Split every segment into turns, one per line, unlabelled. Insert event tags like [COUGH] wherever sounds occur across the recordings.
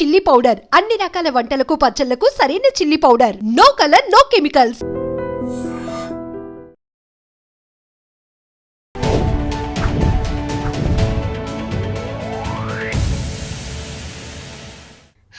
Chilli powder అన్ని రకాల వంటలకు పచ్చళ్ళకు సరైన chilli powder no colour no chemicals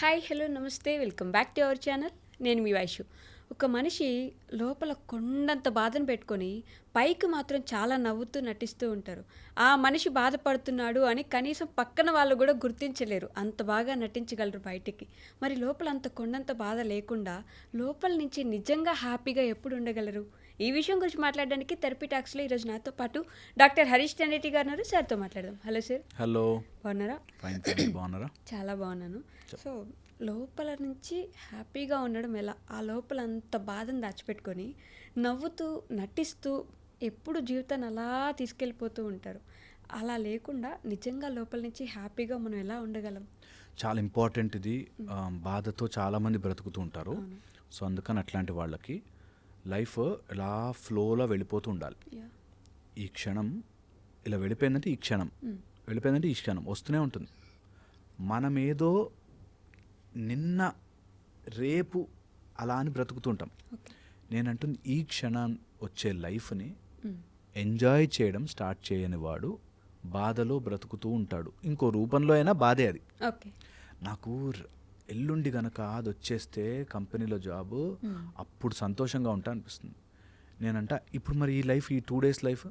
hi hello నమస్తే. Welcome back to our channel నేను మీ వైషు ఒక మనిషి లోపల కొండంత బాధను పెట్టుకొని పైకి మాత్రం చాలా నవ్వుతూ నటిస్తూ ఉంటారు. ఆ మనిషి బాధపడుతున్నాడు అని కనీసం పక్కన వాళ్ళు కూడా గుర్తించలేరు. అంత బాగా నటించగలరు బయటికి. మరి లోపల అంత కొండంత బాధ లేకుండా లోపల నుంచి నిజంగా హ్యాపీగా ఎప్పుడు ఉండగలరు? ఈ విషయం గురించి మాట్లాడడానికి థెరపీ టాక్స్లో ఈరోజు నాతో పాటు డాక్టర్ హరీష్ టెండేటి గారు ఉన్నారు. సార్తో మాట్లాడదాం. Hello sir.
హలో.
బాగున్నారా?
బాగున్నారా?
చాలా బాగున్నాను. సో లోపల నుంచి హ్యాపీగా ఉండడం ఎలా? ఆ లోపల అంత బాధను దాచిపెట్టుకొని నవ్వుతూ నటిస్తూ ఎప్పుడు జీవితాన్ని అలా తీసుకెళ్ళిపోతూ ఉంటారు. అలా లేకుండా నిజంగా లోపల నుంచి హ్యాపీగా మనం ఎలా ఉండగలం?
చాలా ఇంపార్టెంట్ ఇది. బాధతో చాలామంది బ్రతుకుతూ ఉంటారు. సో అందుకని అట్లాంటి వాళ్ళకి లైఫ్ ఇలా ఫ్లోలో వెళ్ళిపోతూ ఉండాలి. ఈ క్షణం ఇలా వెళ్ళిపోయిందంటే ఈ క్షణం. వెళ్ళిపోయిందంటే ఈ క్షణం. వస్తూనే ఉంటుంది. మనమేదో నిన్న రేపు అలా అని బ్రతుకుతుంటాం. నేనంటుంది ఈ క్షణం వచ్చే లైఫ్ని ఎంజాయ్ చేయడం స్టార్ట్ చేయని వాడు బాధలో బ్రతుకుతూ ఉంటాడు. ఇంకో రూపంలో అయినా బాధే అది. నాకు ఎల్లుండి గనక అది వచ్చేస్తే కంపెనీలో జాబ్ అప్పుడు సంతోషంగా ఉంటా అనిపిస్తుంది. నేనంట ఇప్పుడు మరి ఈ లైఫ్ ఈ టూ డేస్ లైఫ్?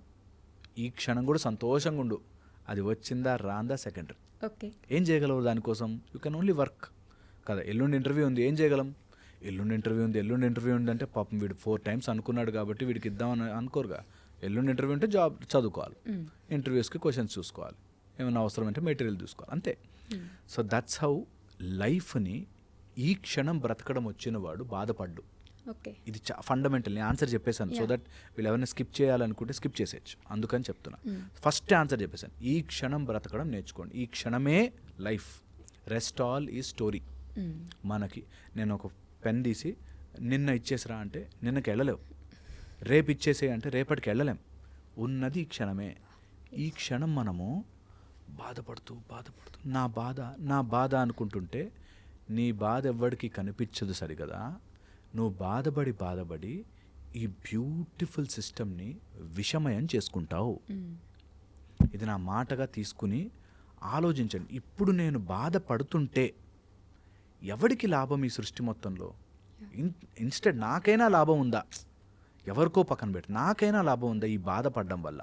ఈ క్షణం కూడా సంతోషంగా ఉండు. అది వచ్చిందా రాందా సెకండరీ.
ఓకే.
ఏం చేయగలవు దానికోసం? You can only work. కదా ఎల్లుండి ఇంటర్వ్యూ ఉంది ఏం చేయగలం? ఎల్లుండి ఇంటర్వ్యూ ఉంది ఎల్లుండి ఇంటర్వ్యూ ఉంది అంటే పాపం వీడు ఫోర్ టైమ్స్ అనుకున్నాడు కాబట్టి వీడికి ఇద్దామని అనుకోరుగా. ఎల్లుండి ఇంటర్వ్యూ ఉంటే జాబ్ చదువుకోవాలి. ఇంటర్వ్యూస్కి క్వశ్చన్స్ చూసుకోవాలి. ఏమైనా అవసరం అంటే మెటీరియల్ చూసుకోవాలి అంతే. సో దట్స్ హౌ లైఫ్ని ఈ క్షణం బ్రతకడం వచ్చిన వాడు బాధపడ్డు.
ఓకే.
ఇది చా ఫండమెంటల్ నేను ఆన్సర్ చెప్పేశాను. సో. దట్ వీళ్ళు ఎవరైనా స్కిప్ చేయాలనుకుంటే స్కిప్ చేసేయచ్చు. అందుకని చెప్తున్నా. ఫస్ట్ ఆన్సర్ చెప్పేశాను. ఈ క్షణం బ్రతకడం నేర్చుకోండి. ఈ క్షణమే లైఫ్ రెస్ట్ ఆల్ ఈ స్టోరీ మనకి. నేను ఒక పెన్ తీసి నిన్న ఇచ్చేసిరా అంటే నిన్నకి వెళ్ళలేవు. రేపు ఇచ్చేసే అంటే రేపటికి వెళ్ళలేం. ఉన్నది ఈ క్షణమే. ఈ క్షణం మనము బాధపడుతూ బాధపడుతూ నా బాధ నా బాధ అనుకుంటుంటే నీ బాధ ఎవ్వడికి కనిపించదు సరిగదా. నువ్వు బాధపడి బాధపడి ఈ బ్యూటిఫుల్ సిస్టమ్ని విషమయం చేసుకుంటావు. ఇది నా మాటగా తీసుకుని ఆలోచించండి. ఇప్పుడు నేను బాధపడుతుంటే ఎవడికి లాభం ఈ సృష్టి మొత్తంలో? ఇన్ ఇన్స్టెడ్ నాకైనా లాభం ఉందా? ఎవరికో పక్కన పెట్టి నాకైనా లాభం ఉందా ఈ బాధపడడం వల్ల?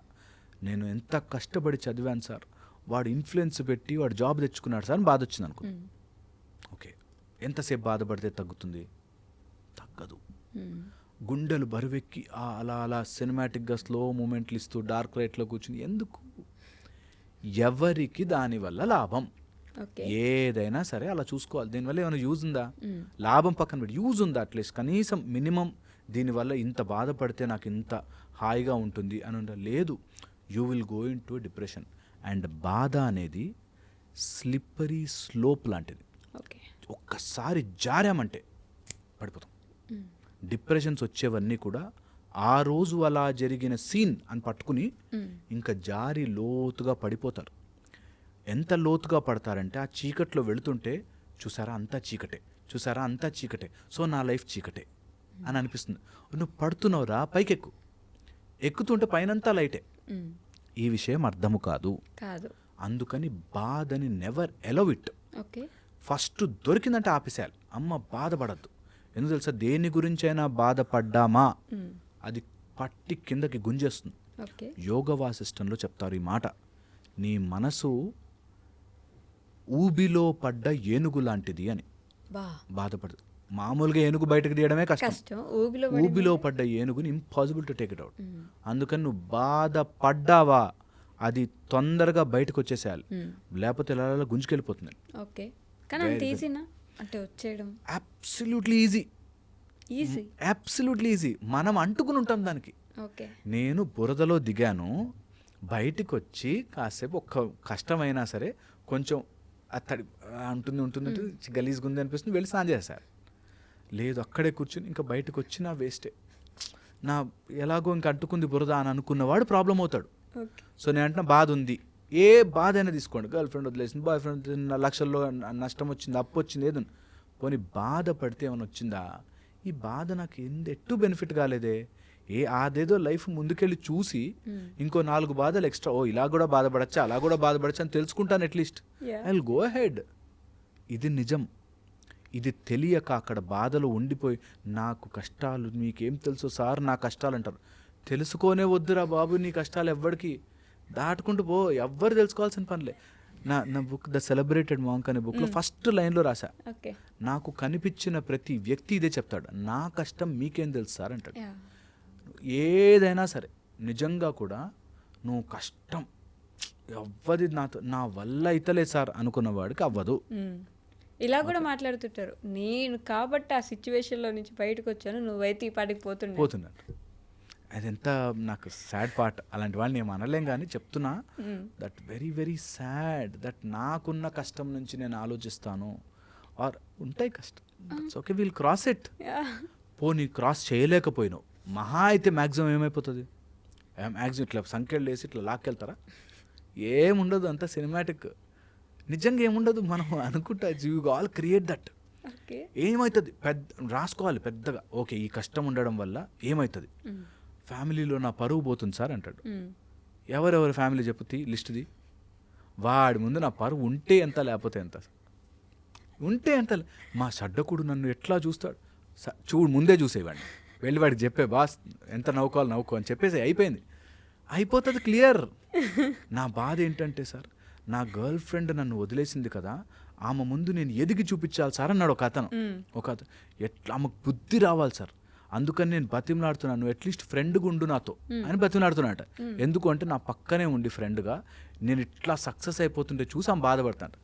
నేను ఎంత కష్టపడి చదివాను సార్ వాడు ఇన్ఫ్లుయెన్స్ పెట్టి వాడు జాబ్ తెచ్చుకున్నాడు సార్ అని బాధ వచ్చింది అనుకో. ఓకే. ఎంతసేపు బాధపడితే తగ్గుతుంది? తగ్గదు. గుండెలు బరువెక్కి అలా అలా సినిమాటిక్గా స్లో మూమెంట్లు ఇస్తూ డార్క్ లైట్లో కూర్చుని ఎందుకు? ఎవరికి దానివల్ల లాభం? ఏదైనా సరే అలా చూసుకోవాలి. దీనివల్ల ఏమైనా యూజ్ ఉందా? లాభం పక్కన పెట్టి యూజ్ ఉందా అట్లీస్ట్ కనీసం మినిమం దీనివల్ల ఇంత బాధపడితే నాకు ఇంత హాయిగా ఉంటుంది అని ఉందా లేదు. You will go in to depression and బాధ అనేది స్లిప్పరీ స్లోప్ లాంటిది. ఒక్కసారి జారామంటే పడిపోతాం. డిప్రెషన్స్ వచ్చేవన్నీ కూడా ఆ రోజు అలా జరిగిన సీన్ అని పట్టుకుని ఇంకా జారి లోతుగా పడిపోతారు. ఎంత లోతుగా పడతారంటే ఆ చీకట్లో వెళుతుంటే చూసారా అంతా చీకటే. చూసారా అంతా చీకటే. సో నా లైఫ్ చీకటే. అని అనిపిస్తుంది. నువ్వు పడుతున్నావురా పైకెక్కు. ఎక్కుతుంటే పైనంతా లైటే. ఈ విషయం అర్థము కాదు.
కాదు.
అందుకని బాధని never allow it.
Okay.
First దొరికిందంటే ఆపేసేయాలి. అమ్మ బాధపడద్దు. ఎందుకు తెలుసా? దేని గురించైనా బాధపడ్డామా? అది పట్టి కిందకి గుంజేస్తుంది. యోగ వాసిష్టంలో చెప్తారు ఈ మాట. నీ మనసు ఊబిలో పడ్డ ఏనుగు లాంటిది అని. బాధపడదు. మామూలుగా ఏనుగు బయటకు తీయడమే కష్టం.
ఊబిలో
పడ్డ ఏనుగుని impossible to take it out అందుకని నువ్వు బాధపడ్డావా? అది తొందరగా బయటకు వచ్చేసేయాలి. లేకపోతే ఇలా గుంజుకెళ్ళిపోతుంది.
ఓకే. కానీ అంత ఈజీనా? అంటే వచ్చేయడం.
Absolutely easy
easy?
Absolutely easy మనం అంటుకుని ఉంటాం దానికి.
ఓకే.
నేను బురదలో దిగాను. బయటికి వచ్చి కాసేపు ఒక్క కష్టమైనా సరే కొంచెం అత్తడి ఉంటుంది ఉంటుంది గలీజ్గా ఉంది అనిపిస్తుంది. వెళ్ళి స్నానం చేశారు. లేదు అక్కడే కూర్చుని ఇంకా బయటకు వచ్చినా వేస్టే. నా ఎలాగో ఇంక అంటుకుంది బురద అని అనుకున్నవాడు ప్రాబ్లం అవుతాడు. సో నేను అంటున్నా బాధ ఉంది. ఏ బాధ అయినా తీసుకోండి. గర్ల్ ఫ్రెండ్ వదిలేసింది బాయ్ ఫ్రెండ్ లక్షల్లో నష్టం వచ్చింది అప్పు వచ్చింది ఏదో పోనీ బాధపడితే ఏమైనా వచ్చిందా? ఈ బాధ నాకు ఎందు ఎట్టు బెనిఫిట్ కాలేదే? ఏ అదేదో లైఫ్ ముందుకెళ్ళి చూసి ఇంకో నాలుగు బాధలు ఎక్స్ట్రా ఓ ఇలా కూడా బాధపడచ్చా అలా కూడా బాధపడచ్చా అని తెలుసుకుంటాను at least. I will go ahead ఇది నిజం. ఇది తెలియక అక్కడ బాధలు ఉండిపోయి నాకు కష్టాలు మీకేం తెలుసు సార్ నా కష్టాలు అంటారు తెలుసుకోనే వద్దురా బాబు నీ కష్టాలు ఎవ్వడికి. దాటుకుంటూ పో ఎవ్వరు తెలుసుకోవాల్సిన పనిలే. నా నా బుక్ ద సెలబ్రేటెడ్ మాంక్ అనే బుక్లో ఫస్ట్ లైన్లో రాశా. నాకు కనిపించిన ప్రతి వ్యక్తి ఇదే చెప్తాడు. నా కష్టం మీకేం తెలుసు సార్ అంటాడు. ఏదైనా సరే నిజంగా కూడా నువ్వు కష్టం. ఎవ్వది నాతో నా వల్ల అయితలేదు సార్ అనుకున్న వాడికి అవ్వదు.
ఇలా కూడా మాట్లాడుతుంటారు. నేను కాబట్టి ఆ సిచ్యువేషన్లో నుంచి బయటకు వచ్చాను నువ్వైతే ఈ పాటికి పోతుండే
పోతున్నాడు అది ఎంత నాకు సాడ్ పార్ట్. అలాంటి వాళ్ళని ఏం అనలేం కానీ చెప్తున్నా. That very very sad that నాకున్న కష్టం నుంచి నేను ఆలోచిస్తాను. ఆర్ ఉంటాయి కష్టం. Okay we'll cross it
yeah.
పోనీ క్రాస్ చేయలేకపోయినావు. మహా అయితే మ్యాక్సిమం ఏమైపోతుంది? మ్యాక్సిమం ఇట్లా సంఖ్యలు వేసి ఇట్లా లాక్కెళ్తారా? ఏముండదు అంత సినిమాటిక్ నిజంగా ఏముండదు మనం అనుకుంటా you all create that
okay.
ఏమవుతుంది పెద్ద రాసుకోవాలి పెద్దగా. ఓకే ఈ కష్టం ఉండడం వల్ల ఏమవుతుంది. ఫ్యామిలీలో నా పరువు పోతుంది సార్ అంటాడు. ఎవరెవరి ఫ్యామిలీ చెప్పుతి లిస్ట్ది వాడి ముందు నా పరువు ఉంటే ఎంత లేకపోతే ఎంత? ఉంటే ఎంత మా సడ్డకుడు నన్ను ఎట్లా చూస్తాడు? స- చూడు ముందే చూసేవాడిని. వెళ్ళి వాడికి చెప్పే బాస్ ఎంత నవ్వుకోవాలి నవ్వుకో అని చెప్పేసి అయిపోయింది. అయిపోతుంది క్లియర్. [LAUGHS] నా బాధ ఏంటంటే సార్ నా గర్ల్ ఫ్రెండ్ నన్ను వదిలేసింది కదా ఆమె ముందు నేను ఎదిగి చూపించాలి సార్ అన్నాడు ఒక అతను. ఒక అతను. ఎట్లా ఆమెకు బుద్ధి రావాలి సార్. అందుకని నేను బతిమలాడుతున్నాను అట్లీస్ట్ ఫ్రెండ్ గుండు నాతో అని బతిమలాడుతున్నాట ఎందుకు అంటే నా పక్కనే ఉండి ఫ్రెండ్గా నేను ఇట్లా సక్సెస్ అయిపోతుంటే చూసి ఆమె బాధపడతాను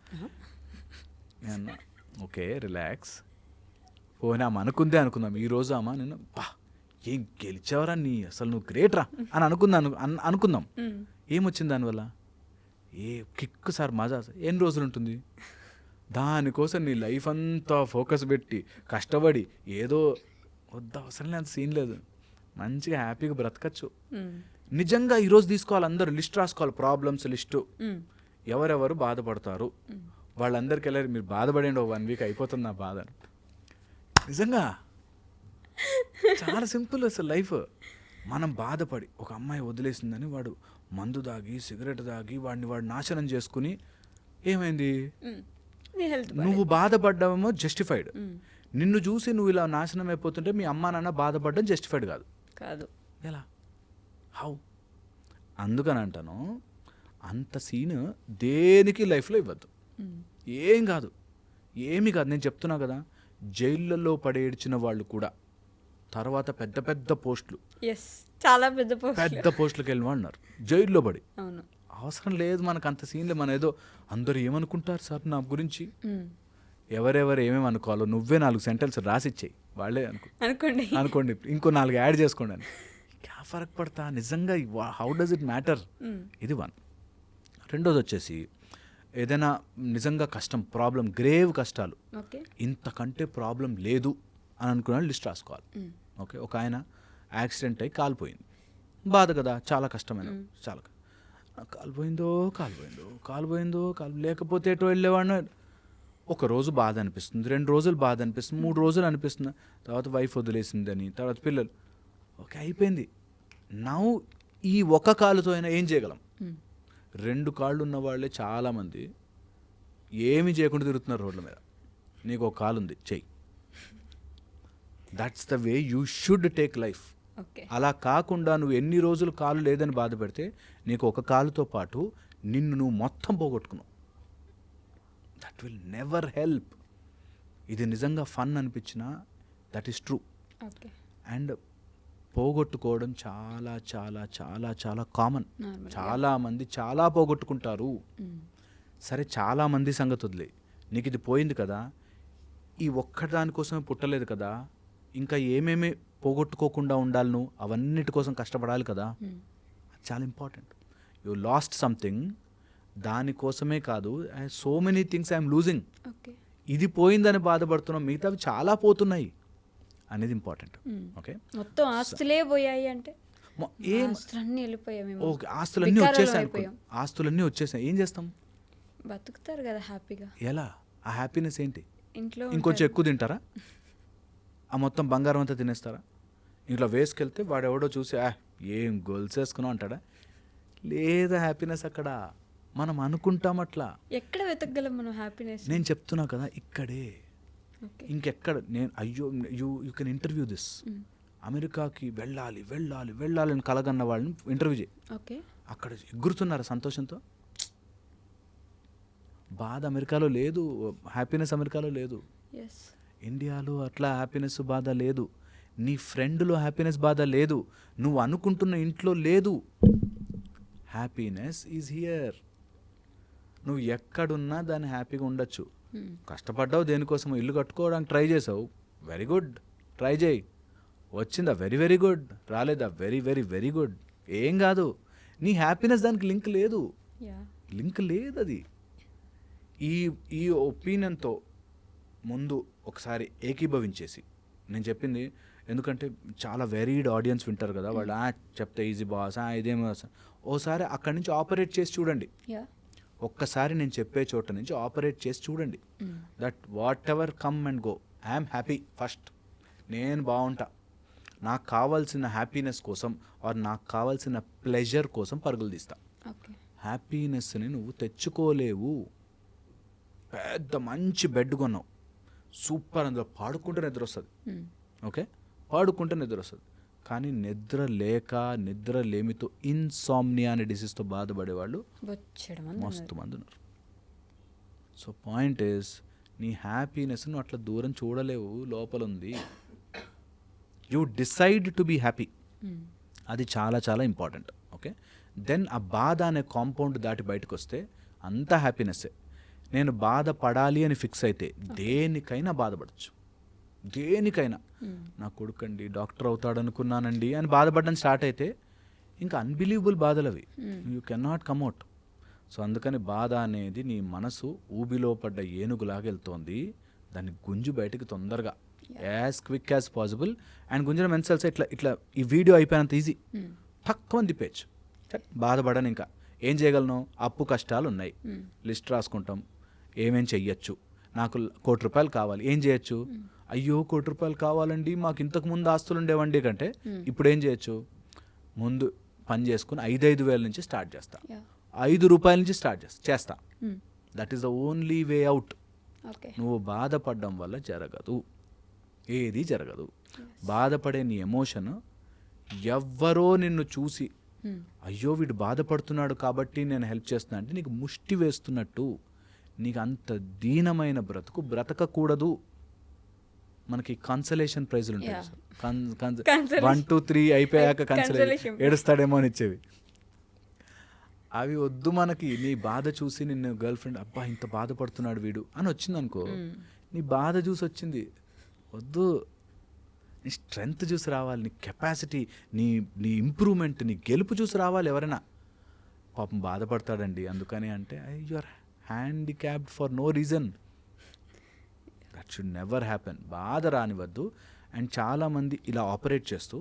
ఓకే రిలాక్స్. పోయినా ఆమె అనుకుందే అనుకుందాం. ఈ రోజు ఆమె నేను బా ఏం గెలిచావరా నీ? అసలు నువ్వు గ్రేట్ రా అని అనుకుందాను అన్- అనుకుందాం. ఏమొచ్చింది దానివల్ల? ఏ కిక్ సార్ మజా. ఎన్ని రోజులు ఉంటుంది దానికోసం నీ లైఫ్ అంతా ఫోకస్ పెట్టి కష్టపడి ఏదో వద్ద అవసరం లేదు సీన్ లేదు. మంచిగా హ్యాపీగా బ్రతకచ్చు. నిజంగా ఈరోజు తీసుకోవాలి అందరూ లిస్ట్ రాసుకోవాలి ప్రాబ్లమ్స్ లిస్టు. ఎవరెవరు బాధపడతారు? వాళ్ళందరికీ వెళ్ళారు మీరు బాధపడండి ఒక వన్ వీక్ అయిపోతుంది నా బాధ. నిజంగా? చాలా సింపుల్ అసలు లైఫ్. మనం బాధపడి ఒక అమ్మాయి వదిలేసిందని వాడు మందు దాగి సిగరెట్ దాగి వాడిని వాడు నాశనం చేసుకుని ఏమైంది? నువ్వు బాధపడ్డామేమో జస్టిఫైడ్. నిన్ను చూసి నువ్వు ఇలా నాశనం అయిపోతుంటే మీ అమ్మా నాన్న బాధపడడం జస్టిఫైడ్ కాదు.
కాదు.
ఎలా? హౌ? అందుకని అంటాను అంత సీన్ దేనికి లైఫ్లో ఇవ్వద్దు. ఏం కాదు. ఏమి కాదు. నేను చెప్తున్నా కదా జైళ్ళల్లో పడేడ్చిన వాళ్ళు కూడా. తర్వాత పెద్ద పెద్ద పోస్టులు.
చాలా పెద్ద
పెద్ద పోస్టులకు వెళ్ళిన వాళ్ళు ఉన్నారు. జైల్లో పడి. అవసరం లేదు మనకు అంత సీన్లే మన ఏదో అందరూ ఏమనుకుంటారు సార్ నా గురించి. ఎవరెవరు ఏమేమి అనుకోవాలో నువ్వే నాలుగు సెంటెన్స్ రాసిచ్చేయి. వాళ్ళే అనుకో
అనుకోండి.
అనుకోండి. ఇంకో నాలుగు యాడ్ చేసుకోండి అని. క్యా ఫరక్ పడతా? నిజంగా హౌ డస్ ఇట్ మ్యాటర్. ఇది వన్. రెండోది వచ్చేసి ఏదైనా నిజంగా కష్టం ప్రాబ్లం గ్రేవ్ కష్టాలు ఇంతకంటే ప్రాబ్లం లేదు అని అనుకున్న లిస్ట్ రాసుకోవాలి. ఓకే ఒక ఆయన యాక్సిడెంట్ అయి కాలిపోయింది. బాధ కదా చాలా కష్టమైన చాలా కాలిపోయిందో కాలిపోయిందో కాలిపోయిందో కాలి లేకపోతే ఎటో వెళ్ళేవాడినో ఒక రోజు బాధ అనిపిస్తుంది రెండు రోజులు బాధ అనిపిస్తుంది మూడు రోజులు అనిపిస్తుంది. తర్వాత వైఫ్ వదిలేసిందని తర్వాత పిల్లలు ఓకే అయిపోయింది. నవ్వు ఈ ఒక కాలుతో అయినా ఏం చేయగలం. రెండు కాళ్ళు ఉన్న వాళ్ళే చాలామంది ఏమి చేయకుండా తిరుగుతున్నారు రోడ్ల మీద. నీకు ఒక కాలు ఉంది చెయ్యి. That's the way you should take life అలా కాకుండా నువ్వు ఎన్ని రోజులు కాలు లేదని బాధపడితే నీకు ఒక కాలుతో పాటు నిన్ను నువ్వు మొత్తం పోగొట్టుకున్నావు. దట్ విల్ నెవర్ హెల్ప్ ఇది నిజంగా ఫన్ అనిపించినా దట్ ఈస్ ట్రూ అండ్ పోగొట్టుకోవడం చాలా చాలా చాలా చాలా కామన్
Normal,
చాలా మంది చాలా పోగొట్టుకుంటారు.
మ్మ్.
సరే చాలా మంది సంగతి వదిలే. నీకు ఇది పోయింది కదా ఈ ఒక్కదానికోసమే పుట్టలేదు కదా ఇంకా ఏమేమి పోగొట్టుకోకుండా ఉండాలి నువ్వు? అవన్నిటి కోసం కష్టపడాలి కదా. అది చాలా ఇంపార్టెంట్ యూ లాస్ట్ సంథింగ్ దానికోసమే కాదు so many things I'm losing ఇది పోయిందని బాధపడుతున్నాం మిగతావి చాలా పోతున్నాయి. అనేది ఇంపార్టెంట్. ఓకే?
మొత్తం ఆస్తులే పోయాయి అంటే
ఏం ఓకే ఆస్తులన్నీ వచ్చేసాయి. ఆస్తులన్నీ వచ్చేసాయి. ఏం చేస్తాం?
బతుకుతారు కదా హ్యాపీగా.
ఎలా? ఆ హ్యాపీనెస్ ఏంటి?
ఇంట్లో
ఇంకొంచెం. ఎక్కువ తింటారా? ఆ మొత్తం బంగారం అంతా తినేస్తారా? ఇంట్లో వేసుకెళ్తే వాడు ఎవడో చూసి "ఆ, ఏం గొలుసు వేసుకున్నావు అంటాడా? లేదా హ్యాపీనెస్ అక్కడ? మనం అనుకుంటాం అట్లా.
ఎక్కడ వెతకగలం మనం హ్యాపీనెస్?
నేను చెప్తున్నా కదా ఇక్కడే. ఇంకెక్కడ నేను అయ్యో you you can interview this అమెరికాకి వెళ్ళాలి వెళ్ళాలి వెళ్ళాలి అని కలగన్న వాళ్ళని ఇంటర్వ్యూ చేయి.
ఓకే
అక్కడ ఎగురుతున్నారు సంతోషంతో? బాధ అమెరికాలో లేదు హ్యాపీనెస్ అమెరికాలో లేదు. ఇండియాలో అట్లా హ్యాపీనెస్ బాధ లేదు. నీ ఫ్రెండ్లో హ్యాపీనెస్ బాధ లేదు. నువ్వు అనుకుంటున్న ఇంట్లో లేదు. హ్యాపీనెస్ ఈజ్ హియర్ నువ్వు ఎక్కడున్నా దాన్ని హ్యాపీగా ఉండొచ్చు. కష్టపడ్డావు దేనికోసం ఇల్లు కట్టుకోవడానికి ట్రై చేసావు. వెరీ గుడ్ ట్రై చేయి. వచ్చిందా? వెరీ వెరీ గుడ్ రాలేదా? వెరీ వెరీ వెరీ గుడ్ ఏం కాదు. నీ హ్యాపీనెస్ దానికి లింక్ లేదు. లింక్ లేదు అది ఈ ఈ ఒపీనియన్తో ముందు ఒకసారి ఏకీభవించేసి. నేను చెప్పింది ఎందుకంటే చాలా వెరీడ్ ఆడియన్స్ వింటారు కదా వాళ్ళు "ఆ, చెప్తే ఈజీ బాస్ ఇదేమో బాస్." ఓసారి అక్కడి నుంచి ఆపరేట్ చేసి చూడండి. ఒక్కసారి నేను చెప్పే చోట నుంచి ఆపరేట్ చేసి చూడండి. That whatever come and go I'm happy first నేను బాగుంటా. నాకు కావాల్సిన హ్యాపీనెస్ కోసం ఆర్ నాకు కావాల్సిన ప్లెజర్ కోసం పరుగులు తీస్తా. హ్యాపీనెస్ని నువ్వు తెచ్చుకోలేవు. పెద్ద మంచి బెడ్ కొన్నావు. సూపర్ అందులో పాడుకుంటే నిద్ర వస్తుంది. ఓకే పాడుకుంటే నిద్ర వస్తుంది. కానీ నిద్ర లేక నిద్ర లేమితో ఇన్సామ్నియా అనే డిసీజ్తో బాధపడేవాళ్ళు
బొచ్చడం మంది
మస్తు మంది ఉన్నారు సో పాయింట్ ఇస్ నీ హ్యాపీనెస్ నువ్వు అట్లా దూరం చూడలేవు లోపల ఉంది you decide to be happy అది చాలా చాలా ఇంపార్టెంట్ ఓకే దెన్ ఆ బాధ అనే కాంపౌండ్ దాటి బయటకు వస్తే అంతా హ్యాపీనెస్సే నేను బాధపడాలి అని ఫిక్స్ అయితే దేనికైనా బాధపడచ్చు. దేనికైనా. నా కొడుకండి డాక్టర్ అవుతాడు అనుకున్నానండి అని బాధపడడం స్టార్ట్ అయితే ఇంకా అన్బిలీవబుల్ బాధలు అవి. You can not combat so అందుకని బాధ అనేది నీ మనసు ఊబిలో పడ్డ ఏనుగులాగా వెళ్తోంది. దాన్ని గుంజు బయటకు తొందరగా. As quick as possible and గుంజన మెన్సల్స్ ఇట్లా ఇట్లా ఈ వీడియో అయిపోయినంత ఈజీ తక్కువ తిప్పేయచ్చు సరే, బాధపడను ఇంకా. ఏం చేయగలను? అప్పు కష్టాలు ఉన్నాయి. లిస్ట్ రాసుకుంటాం. ఏమేం చెయ్యొచ్చు? నాకు కోటి రూపాయలు కావాలి. ఏం చేయొచ్చు? అయ్యో కోటి రూపాయలు కావాలండి మాకు ఇంతకు ముందు ఆస్తులు ఉండేవండి కంటే ఇప్పుడు ఏం చేయొచ్చు? ముందు పని చేసుకుని ఐదు ఐదు వేల నుంచి స్టార్ట్ చేస్తా. ఐదు రూపాయల నుంచి స్టార్ట్ చేస్తా చేస్తా. That is the only way out నువ్వు బాధపడడం వల్ల జరగదు. ఏది జరగదు. బాధపడే నీ ఎమోషన్ ఎవ్వరో నిన్ను చూసి అయ్యో వీడు బాధపడుతున్నాడు కాబట్టి నేను హెల్ప్ చేస్తున్నా అంటే నీకు ముష్టి వేస్తున్నట్టు నీకు అంత దీనమైన బ్రతుకు బ్రతకకూడదు. మనకి కన్సలేషన్ ప్రైజులు ఉంటాయి. వన్. టూ త్రీ అయిపోయాక కన్సలేషన్. ఏడుస్తాడేమో అని ఇచ్చేవి. అవి వద్దు మనకి నీ బాధ చూసి నిన్ను గర్ల్ ఫ్రెండ్ అబ్బా ఇంత బాధపడుతున్నాడు వీడు అని వచ్చింది అనుకో నీ బాధ చూసి వచ్చింది. వద్దు. నీ స్ట్రెంగ్త్ చూసి రావాలి నీ కెపాసిటీ నీ నీ ఇంప్రూవ్మెంట్ నీ గెలుపు చూసి రావాలి ఎవరైనా. పాపం బాధపడతాడండి. అందుకని అంటే you are handicapped for no reason that should never happen బాధ రానివద్దు. అండ్ చాలామంది ఇలా ఆపరేట్ చేస్తూ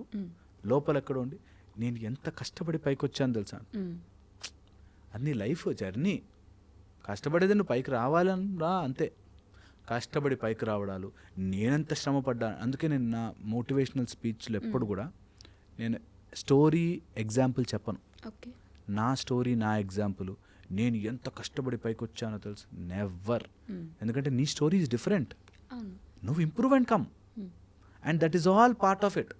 లోపల ఎక్కడ ఉండి నేను ఎంత కష్టపడి పైకి వచ్చాను తెలుసా అన్ని లైఫ్ జర్నీ. కష్టపడేది నువ్వు పైకి రావాలని రా అంతే. కష్టపడి పైకి రావడాలు. నేనెంత శ్రమ పడ్డా అందుకే నేను నా మోటివేషనల్ స్పీచ్లు ఎప్పుడు కూడా నేను స్టోరీ ఎగ్జాంపుల్ చెప్పను. నా స్టోరీ నా ఎగ్జాంపుల్ నేను ఎంత కష్టపడి పైకి వచ్చానో తెలుసు నెవర్ ఎందుకంటే నీ స్టోరీ ఈజ్ డిఫరెంట్ నువ్వు improve and come and that is all part of it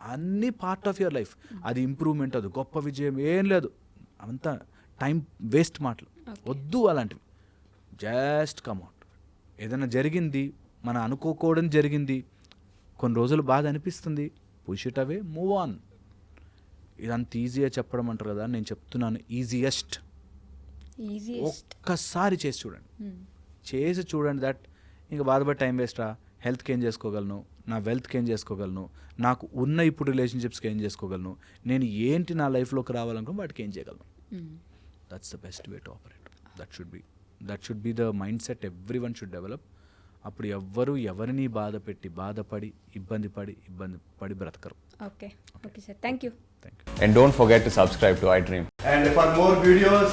అన్నీ పార్ట్ ఆఫ్ యువర్ లైఫ్ అది ఇంప్రూవ్మెంట్ అది గొప్ప విజయం ఏం లేదు. అంతా టైం వేస్ట్ మాటలు. వద్దు అలాంటివి. జస్ట్ కమ్అట్ ఏదైనా జరిగింది మన అనుకోకూడని జరిగింది కొన్ని రోజులు బాధ అనిపిస్తుంది push it away move on ఇదంత ఈజీగా చెప్పడం అంటారు కదా నేను చెప్తున్నాను ఈజియెస్ట్
ఈజియెస్ట్
ఒక్కసారి చేసి చూడండి. చేసి చూడండి దట్ ఇంకా బాధపడి టైం వేస్టా హెల్త్కి ఏం చేసుకోగలను? నా వెల్త్కి ఏం చేసుకోగలను? నాకు ఉన్న ఇప్పుడు రిలేషన్షిప్స్కి ఏం చేసుకోగలను? నేను ఏంటి నా లైఫ్లోకి రావాలనుకుని వాటికి ఏం చేయగలను? That's the best way to operate that should be that should be the mindset everyone should develop అప్పుడు ఎవ్వరు ఎవరిని బాధ పెట్టి బాధపడి ఇబ్బంది పడి ఇబ్బంది పడి బ్రతకరు.
Okay okay sir thank you
thank you
And don't forget to subscribe to iDream.
And for more videos,